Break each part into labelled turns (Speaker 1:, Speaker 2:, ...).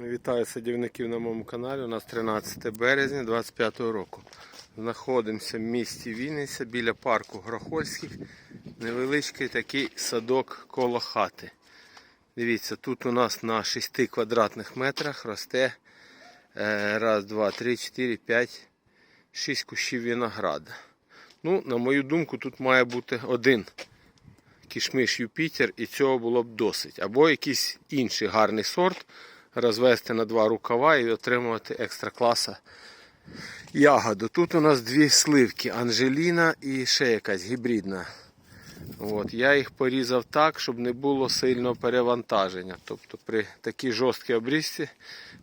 Speaker 1: Вітаю садівників на моєму каналі. У нас 13 березня 25 року. Знаходимося в місті Вінниця біля парку Грохольських. Невеличкий такий садок коло хати. Дивіться, тут у нас на 6 квадратних метрах росте е, раз, два, три, чотири, п'ять, шість кущів винограда. Ну, на мою думку, тут має бути один кішмиш Юпітер і цього було б досить. Або якийсь інший гарний сорт розвести на два рукава і отримувати екстра класа ягоду. Тут у нас дві сливки Анжеліна і ще якась гібридна. От, я їх порізав так, щоб не було сильного перевантаження. Тобто при такій жорсткій обрізці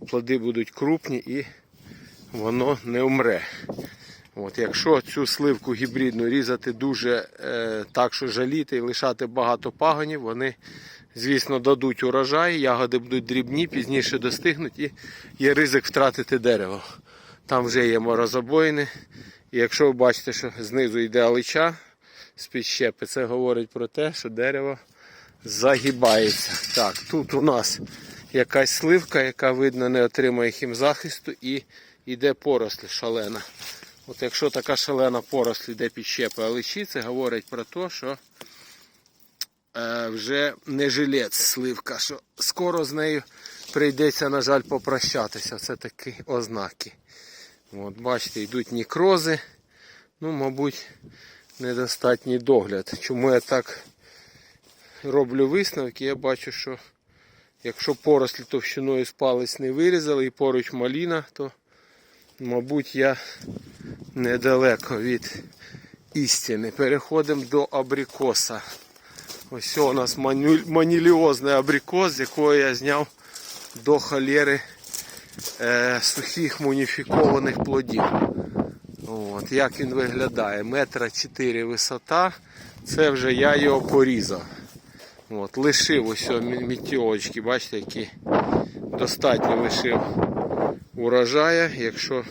Speaker 1: плоди будуть крупні і воно не умре. От, якщо цю сливку гібридну різати дуже е, так, що жаліти і лишати багато пагонів, вони, звісно, дадуть урожай, ягоди будуть дрібні, пізніше достигнуть і є ризик втратити дерево. Там вже є морозобоїни. І якщо ви бачите, що знизу йде алича з підщепи, це говорить про те, що дерево загибається. Так, тут у нас якась сливка, яка видно не отримує хімзахисту і йде поросль шалена. От якщо така шалена поросль йде під щепи аличі, це говорить про те, що вже не жилець сливка, що скоро з нею прийдеться, на жаль, попрощатися. Це такі ознаки. От, бачите, йдуть нікрози. Ну, мабуть, недостатній догляд. Чому я так роблю висновки? Я бачу, що якщо порослі товщиною з палець не вирізали і поруч маліна, то мабуть, я недалеко від істини. Переходимо до абрикоса. Ось у нас маніліозний абрикос, з якого я зняв до холєри е, сухих муніфікованих плодів. От, як він виглядає? Метра 4 висота. Це вже я його порізав. От, лишив ось мі- мітіочки, бачите, які достатньо лишив урожая, якщо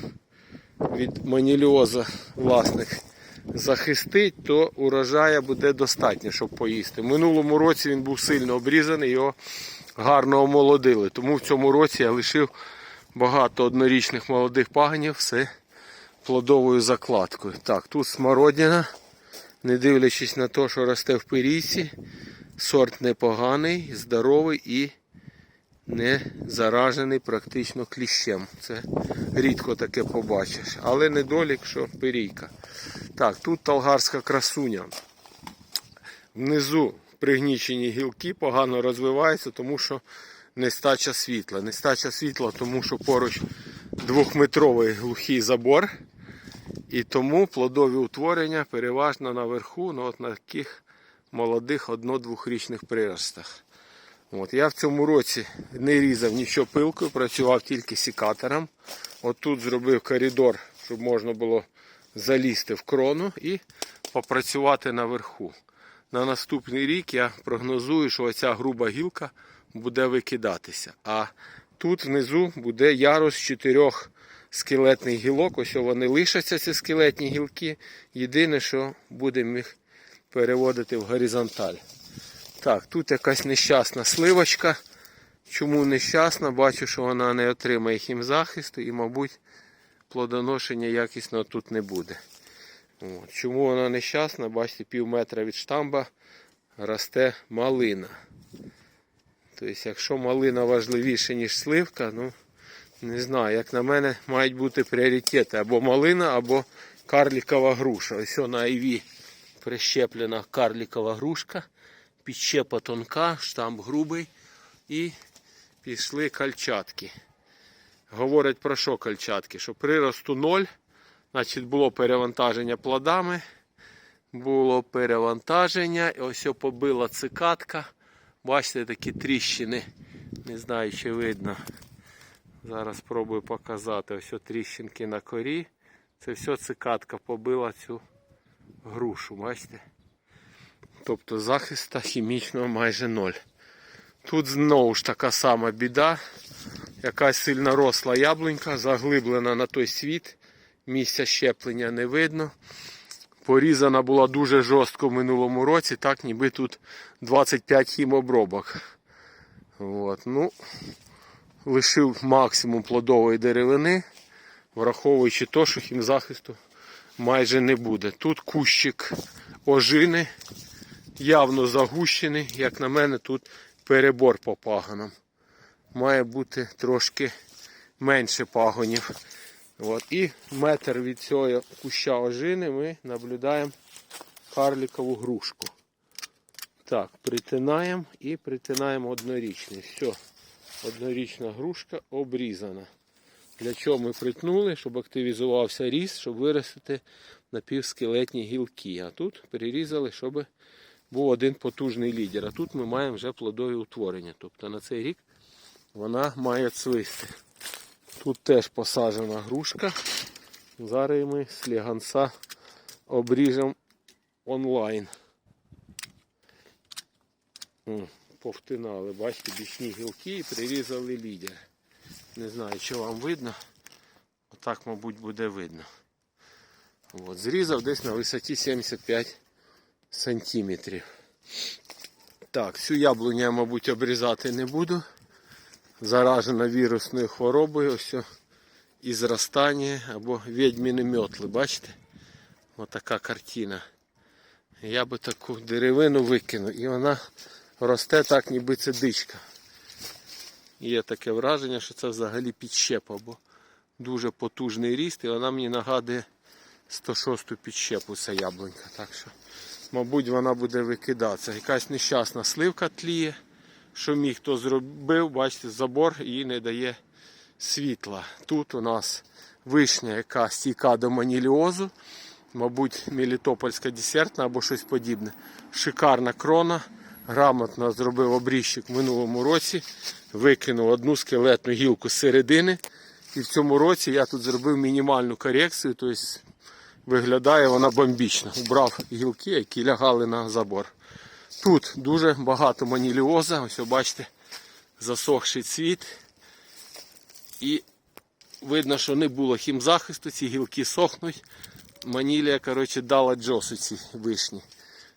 Speaker 1: від маніліоза власник захистить, то урожая буде достатньо, щоб поїсти. Минулому році він був сильно обрізаний, його гарно омолодили. Тому в цьому році я лишив багато однорічних молодих пагонів все плодовою закладкою. Так, тут смородина, не дивлячись на те, що росте в пирійці, сорт непоганий, здоровий і не заражений практично кліщем. Це рідко таке побачиш. Але недолік, що пирійка. Так, тут талгарська красуня. Внизу пригнічені гілки погано розвиваються, тому що нестача світла. Нестача світла, тому що поруч двохметровий глухий забор. І тому плодові утворення переважно наверху, ну от на таких молодих одно-двохрічних приростах. От, я в цьому році не різав нічого пилкою, працював тільки сікатором. От тут зробив коридор, щоб можна було залізти в крону і попрацювати наверху. На наступний рік я прогнозую, що оця груба гілка буде викидатися. А тут внизу буде ярус чотирьох скелетних гілок. Ось вони лишаться, ці скелетні гілки. Єдине, що будемо їх переводити в горизонталь. Так, тут якась нещасна сливочка. Чому нещасна? Бачу, що вона не отримає хімзахисту і, мабуть, плодоношення якісного тут не буде. От. Чому вона нещасна? Бачите, пів метра від штамба росте малина. Тобто, якщо малина важливіша, ніж сливка, ну не знаю, як на мене, мають бути пріоритети або малина, або карлікова груша. Ось на Іві прищеплена карлікова грушка, підщепа тонка, штамп грубий і пішли кальчатки. Говорять про що кальчатки? Що приросту 0, значить було перевантаження плодами, було перевантаження, і ось побила цикатка. Бачите, такі тріщини. Не знаю, чи видно. Зараз спробую показати. Ось тріщинки на корі. Це все цикатка побила цю грушу, бачите? Тобто захиста хімічного майже ноль. Тут знову ж така сама біда. Якась сильно росла яблунька, заглиблена на той світ. Місця щеплення не видно. Порізана була дуже жорстко в минулому році, так ніби тут 25 хімобробок. От, ну, лишив максимум плодової деревини, враховуючи те, що хімзахисту майже не буде. Тут кущик ожини, явно загущений. Як на мене, тут перебор по пагонам. Має бути трошки менше пагонів. От. І метр від цього куща ожини ми наблюдаємо карлікову грушку. Так, притинаємо і притинаємо однорічний. Все, однорічна грушка обрізана. Для чого ми притнули? Щоб активізувався ріст, щоб виростити напівскелетні гілки. А тут перерізали, щоб був один потужний лідер. А тут ми маємо вже плодові утворення. Тобто на цей рік вона має цвисти. Тут теж посаджена грушка. Зараз ми сліганця обріжемо онлайн. Повтинали, бачите, бічні гілки і прирізали лідер. Не знаю, чи вам видно. Отак, мабуть, буде видно. От, зрізав десь на висоті 75 сантиметрів. Так, цю яблуню я, мабуть, обрізати не буду. Заражена вірусною хворобою, ось і зростання або відьміни мьотли, бачите? Отака картина. Я би таку деревину викинув і вона росте так, ніби це дичка. Є таке враження, що це взагалі підщепа, бо дуже потужний ріст, і вона мені нагадує 106-ту підщепу ця яблунька. Так що, мабуть, вона буде викидатися. Якась нещасна сливка тліє, що міг хто зробив, бачите, забор їй не дає світла. Тут у нас вишня, яка стійка до маніліозу, мабуть, мелітопольська десертна або щось подібне. Шикарна крона. Грамотно зробив обріжчик в минулому році, викинув одну скелетну гілку з середини. І в цьому році я тут зробив мінімальну корекцію, тобто виглядає вона бомбічно. Убрав гілки, які лягали на забор. Тут дуже багато маніліоза, ось бачите, засохший цвіт. І видно, що не було хімзахисту, ці гілки сохнуть. Манілія, коротше, дала джосу ці вишні.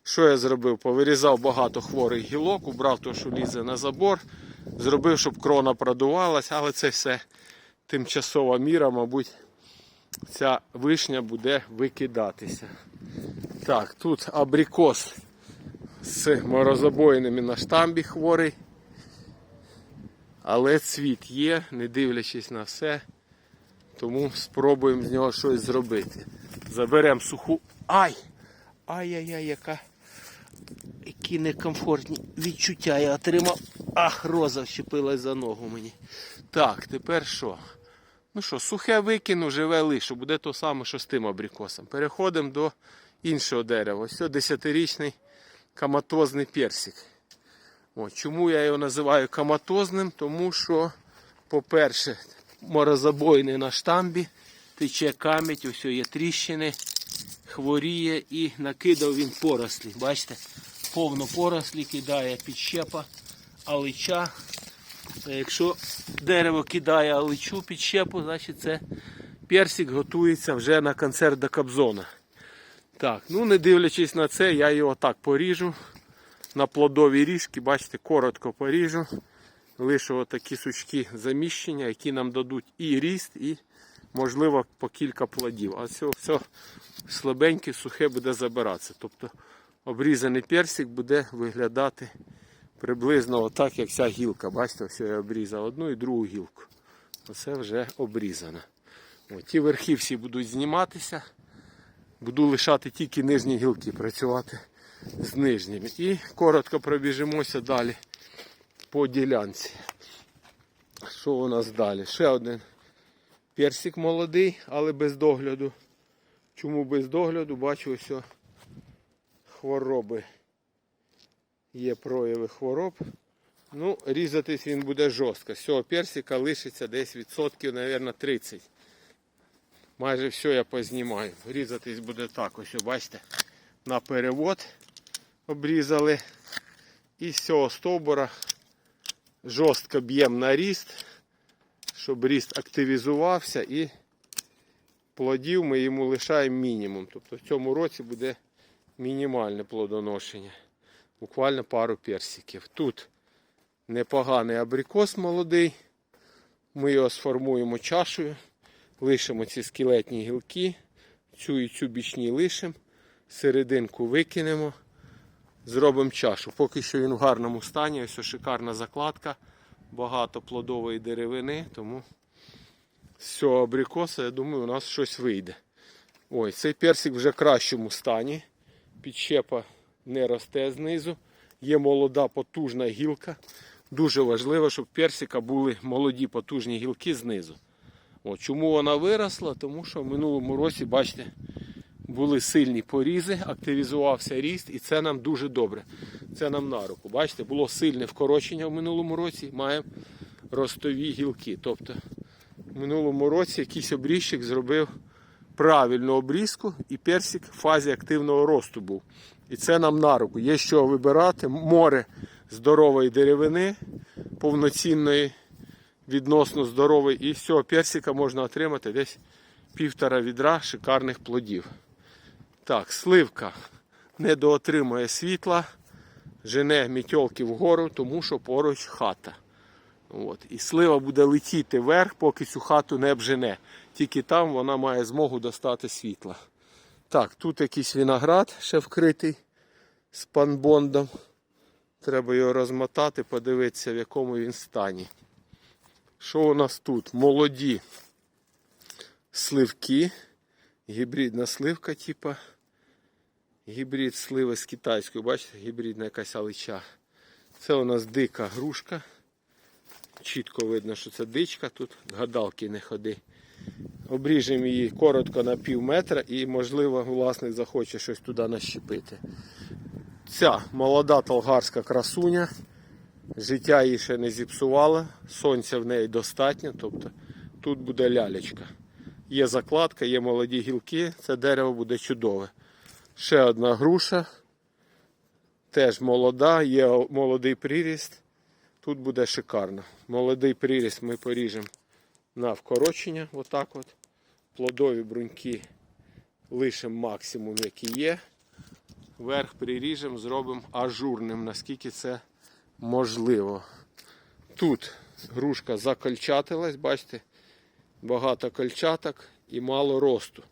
Speaker 1: Що я зробив? Повирізав багато хворих гілок, убрав те, що лізе на забор, зробив, щоб крона продувалась, але це все тимчасова міра, мабуть, ця вишня буде викидатися. Так, тут абрикос з морозобоїними на штамбі хворий. Але цвіт є, не дивлячись на все. Тому спробуємо з нього щось зробити. Заберемо суху. Ай! Ай-яй-яй, яка. Які некомфортні відчуття я отримав. Ах, роза вщепилась за ногу мені. Так, тепер що? Ну що, сухе викину, живе лише, буде то саме, що з тим абрикосом. Переходимо до іншого дерева. Ось це 10-річний каматозний персик. О, чому я його називаю каматозним? Тому що, по-перше, морозобойний на штамбі, тече камінь, ось є тріщини, хворіє і накидав він порослі. Бачите, повно порослі кидає підщепа, алича. Якщо дерево кидає аличу підщепу, значить це персик готується вже на концерт до Кобзона. Так, ну не дивлячись на це, я його так поріжу на плодові ріжки, бачите, коротко поріжу. Лише отакі сучки заміщення, які нам дадуть і ріст, і, можливо, по кілька плодів. А все, все слабеньке, сухе буде забиратися. Тобто обрізаний персик буде виглядати приблизно отак, як ця гілка. Бачите, ось я обрізав одну і другу гілку. Оце вже обрізано. Ті верхи всі будуть зніматися. Буду лишати тільки нижні гілки, працювати з нижніми. І коротко пробіжимося далі по ділянці. Що у нас далі? Ще один персик молодий, але без догляду. Чому без догляду? Бачу, ось хвороби. Є прояви хвороб. Ну, різатись він буде жорстко. З цього персика лишиться десь відсотків, мабуть, 30. Майже все я познімаю. Різатись буде так, ось, бачите, на перевод обрізали. І з цього стовбура жорстко б'ємо на ріст, щоб ріст активізувався і плодів ми йому лишаємо мінімум. Тобто в цьому році буде мінімальне плодоношення. Буквально пару персиків. Тут непоганий абрикос молодий. Ми його сформуємо чашею, лишимо ці скелетні гілки, цю і цю бічні лишимо, серединку викинемо, зробимо чашу. Поки що він в гарному стані, ось шикарна закладка, багато плодової деревини, тому з цього абрикоса, я думаю, у нас щось вийде. Ой, цей персик вже в кращому стані. Підщепа не росте знизу. Є молода потужна гілка. Дуже важливо, щоб персика були молоді потужні гілки знизу. От, чому вона виросла? Тому що в минулому році, бачите, були сильні порізи, активізувався ріст, і це нам дуже добре. Це нам на руку. Бачите, було сильне вкорочення в минулому році, маємо ростові гілки. Тобто в минулому році якийсь обрізчик зробив правильну обрізку, і персик в фазі активного росту був. І це нам на руку. Є що вибирати. Море здорової деревини, повноцінної, відносно здорової. І з цього персика можна отримати десь півтора відра шикарних плодів. Так, сливка не доотримує світла, жене мітьолки вгору, тому що поруч хата. От. І слива буде летіти вверх, поки цю хату не обжене. Тільки там вона має змогу достати світла. Так, тут якийсь виноград ще вкритий з панбондом. Треба його розмотати, подивитися, в якому він стані. Що у нас тут? Молоді сливки. Гібридна сливка, типа. Гібрид сливи з китайської. Бачите, гібридна якась алича. Це у нас дика грушка. Чітко видно, що це дичка, тут гадалки не ходи. Обріжемо її коротко на пів метра і, можливо, власник захоче щось туди нащепити. Ця молода толгарська красуня. Життя її ще не зіпсувало, сонця в неї достатньо, тобто тут буде лялечка. Є закладка, є молоді гілки, це дерево буде чудове. Ще одна груша, теж молода, є молодий приріст. Тут буде шикарно. Молодий приріст ми поріжемо на вкорочення. Отак от. Плодові бруньки лишимо максимум, який є. Верх приріжемо, зробимо ажурним, наскільки це можливо. Тут грушка закольчатилась, бачите, багато кольчаток і мало росту.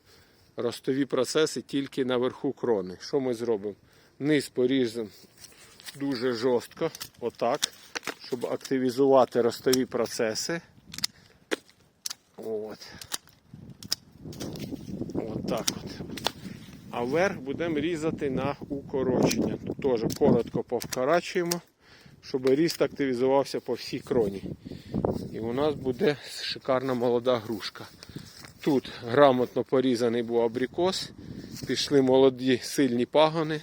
Speaker 1: Ростові процеси тільки наверху крони. Що ми зробимо? Низ поріжемо дуже жорстко, отак, щоб активізувати ростові процеси. От. От так от. А вверх будемо різати на укорочення. Теж коротко повкорачуємо, щоб ріст активізувався по всій кроні. І у нас буде шикарна молода грушка. Тут грамотно порізаний був абрикос, пішли молоді сильні пагони.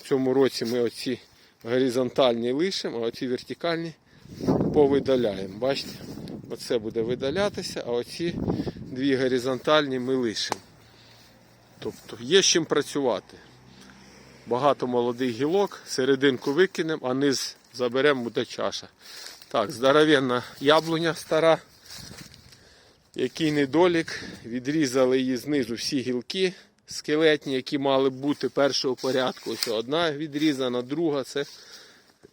Speaker 1: В цьому році ми оці горизонтальні лишимо, а оці вертикальні повидаляємо. Бачите? Оце буде видалятися, а оці дві горизонтальні ми лишимо. Тобто є з чим працювати. Багато молодих гілок, серединку викинемо, а низ заберемо, буде чаша. Так, здоровенна яблуня стара. Який недолік. Відрізали її знизу всі гілки скелетні, які мали бути першого порядку. Ось одна відрізана, друга це,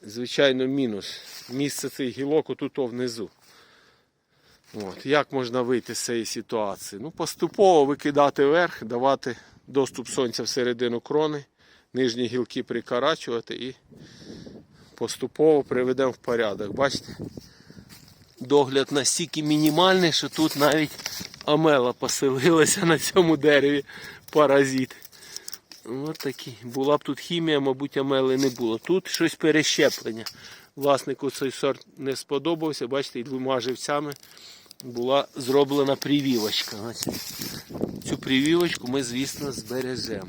Speaker 1: звичайно, мінус. Місце цих гілок отут внизу. От. Як можна вийти з цієї ситуації? Ну, Поступово викидати вверх, давати доступ сонця всередину крони, нижні гілки прикарачувати і поступово приведемо в порядок. Бачите? Догляд настільки мінімальний, що тут навіть амела поселилася на цьому дереві паразит. Ось такі. Була б тут хімія, мабуть, амели не було. Тут щось перещеплення. Власнику цей сорт не сподобався. Бачите, і двома живцями була зроблена привівочка. Цю привівочку ми, звісно, збережемо.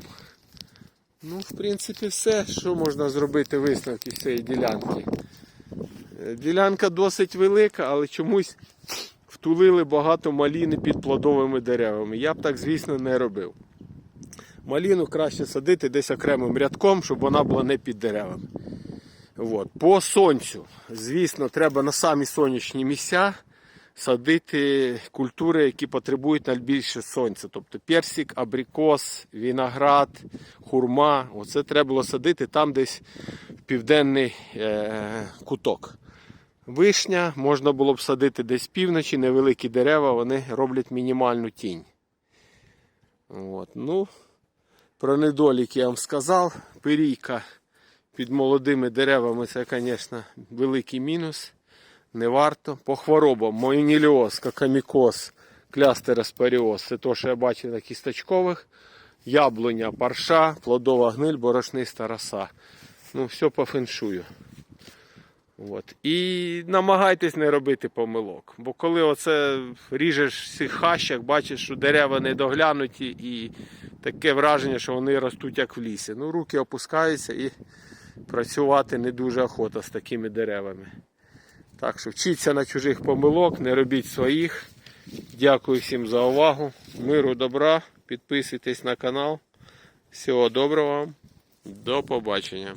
Speaker 1: Ну, в принципі, все, що можна зробити висновки з цієї ділянки. Е, Ділянка досить велика, але чомусь втулили багато маліни під плодовими деревами. Я б так, звісно, не робив. Маліну краще садити десь окремим рядком, щоб вона була не під деревами. От. По сонцю, звісно, треба на самі сонячні місця садити культури, які потребують найбільше сонця. Тобто персик, абрикос, виноград, хурма. Оце треба було садити там десь в південний е, куток. вишня, можна було б садити десь півночі, невеликі дерева, вони роблять мінімальну тінь. От, ну, про недоліки я вам сказав. Пирійка під молодими деревами це, звісно, великий мінус. Не варто. По хворобам моїніліоз, какамікоз, клястероспоріоз. Це те, що я бачив на кісточкових. Яблуня, парша, плодова гниль, борошниста роса. Ну, все по феншую. От. І намагайтесь не робити помилок. Бо коли оце ріжеш в цих хащах, бачиш, що дерева не доглянуті і таке враження, що вони ростуть як в лісі. Ну, руки опускаються і працювати не дуже охота з такими деревами. Так що вчіться на чужих помилок, не робіть своїх. Дякую всім за увагу. Миру, добра. Підписуйтесь на канал. Всього доброго вам. До побачення.